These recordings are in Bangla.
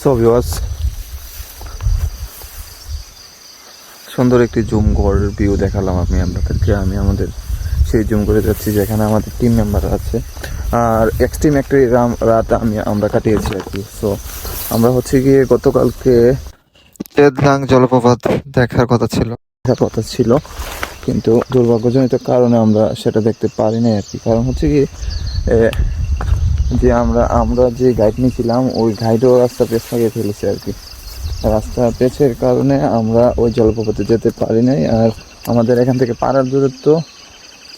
সো ভিউয়ার্স সুন্দর একটি জুম ঘর ভিউ দেখালাম আমি আপনাদেরকে। আমি আমাদের সেই জুম করে যাচ্ছি যেখানে আমাদের টিম মেম্বার আছে। আর এক্সট্রিম একটি রাত আমি আমরা কাটিয়েছি আর কি। সো আমরা হচ্ছে গিয়ে গতকালকে তেদলাং জলপ্রপাত দেখার কথা ছিল। দেখার কথা ছিল, কিন্তু দুর্ভাগ্যজনিত কারণে আমরা সেটা দেখতে পারি নাই আর কি। কারণ হচ্ছে কি যে আমরা আমরা যে গাইড নিয়েছিলাম, ওই গাইডও রাস্তা পেছ লাগিয়ে ফেলেছে আর কি। রাস্তা পেছের কারণে আমরা ওই জলপ্রপাতে যেতে পারি নাই। আর আমাদের এখান থেকে পাড়ার দূরত্ব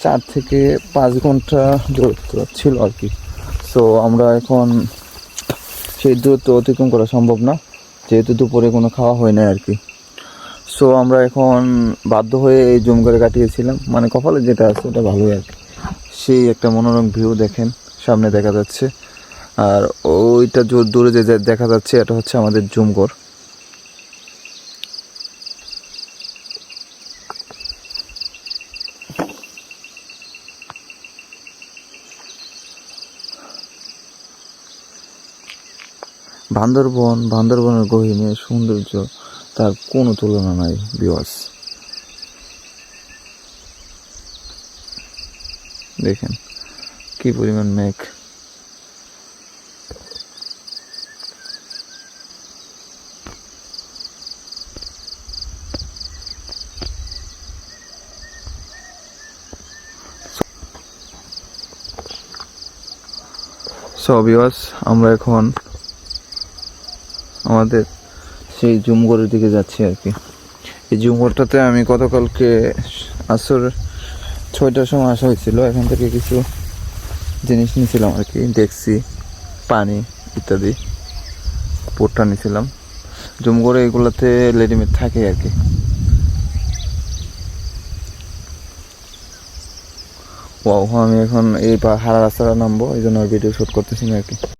চার থেকে পাঁচ ঘণ্টা দূরত্ব ছিল আর কি। সো আমরা এখন সেই দূরত্ব অতিক্রম করা সম্ভব না। যেহেতু দুপুরে কোনো খাওয়া হয় না আর কি। সো আমরা এখন বাধ্য হয়ে এই জুম করে কাটিয়েছিলাম। মানে কপালে যেটা আছে, ওটা ভালোই আর কি। সেই একটা মনোরম ভিউ দেখেন। সামনে দেখা যাচ্ছে। আর ওইটা জো- দূরে যে দেখা যাচ্ছে, এটা হচ্ছে আমাদের জুমঘর। বান্দরবন বান্দরবনের গহিনে সৌন্দর্য তার কোনো তুলনা নাই বিওয়াস দেখেন। কি পরিমাণ মেঘ? সো আমরা এখন আমাদের সেই জুমগড়ের দিকে যাচ্ছি আর কি। এই জুমগড়টাতে আমি গতকালকে আসর ছয়টার সময় আসা হয়েছিল। এখান থেকে কিছু জিনিস নিয়েছিলাম আর কি দেখছি পানি ইত্যাদি, পোটটা নিয়েছিলাম জুম করে এগুলোতে রেডিমেড থাকে আর কি। ও আমি এখন এই হারা রাস্তাটা নামবো, এই জন্য ভিডিও শ্যুট করতেছি না আর কি।